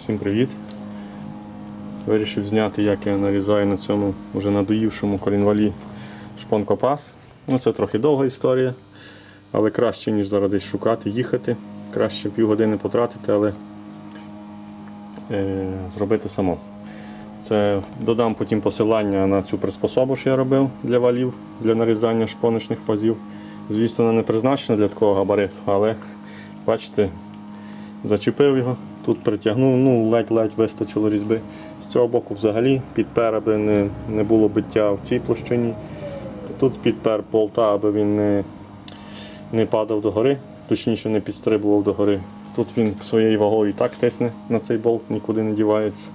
Всім привіт! Вирішив зняти, як я нарізаю на цьому вже надоївшому корінвалі шпонкопас. Ну, це трохи довга історія, але краще, ніж зараз десь шукати, їхати. Краще півгодини потратити, але е, зробити само. Це додам потім посилання на цю приспособу, що я робив для валів, для нарізання шпоночних пазів. Звісно, вона не призначена для такого габариту, але бачите, зачепив його, тут притягнув, ну ледь-ледь вистачило різьби. З цього боку взагалі підпер, аби не, не було биття в цій площині. Тут підпер болта, аби він не, не падав догори, точніше не підстрибував догори. Тут він своєю вагою і так тисне на цей болт, нікуди не дівається.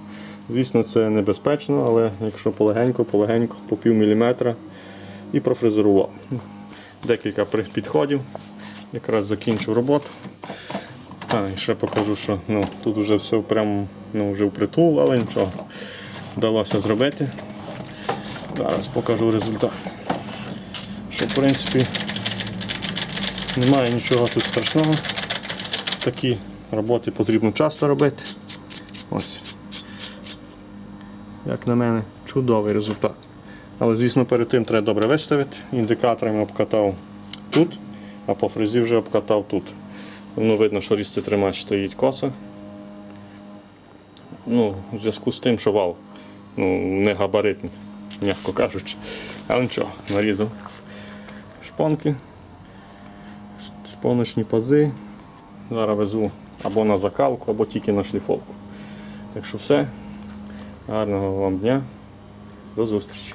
Звісно, це небезпечно, але якщо полегенько, полегенько, по пів міліметра і профрезерував. Декілька підходів, якраз закінчив роботу. А, ще покажу, що ну, тут вже все прямо ну, вже впритул, але нічого. Вдалося зробити. Зараз покажу результат. Що в принципі немає нічого тут страшного. Такі роботи потрібно часто робити. Ось. Як на мене, чудовий результат. Але, звісно, перед тим треба добре виставити. Індикаторами обкатав тут, а по фрезі вже обкатав тут. Воно видно, що різці тримач стоїть косо. Ну, у зв'язку з тим, що вал ну, не габаритний, м'яко кажучи. Але нічого, нарізав шпонки, шпоночні пази. Зараз везу або на закалку, або тільки на шліфовку. Так що все. Гарного вам дня. До зустрічі.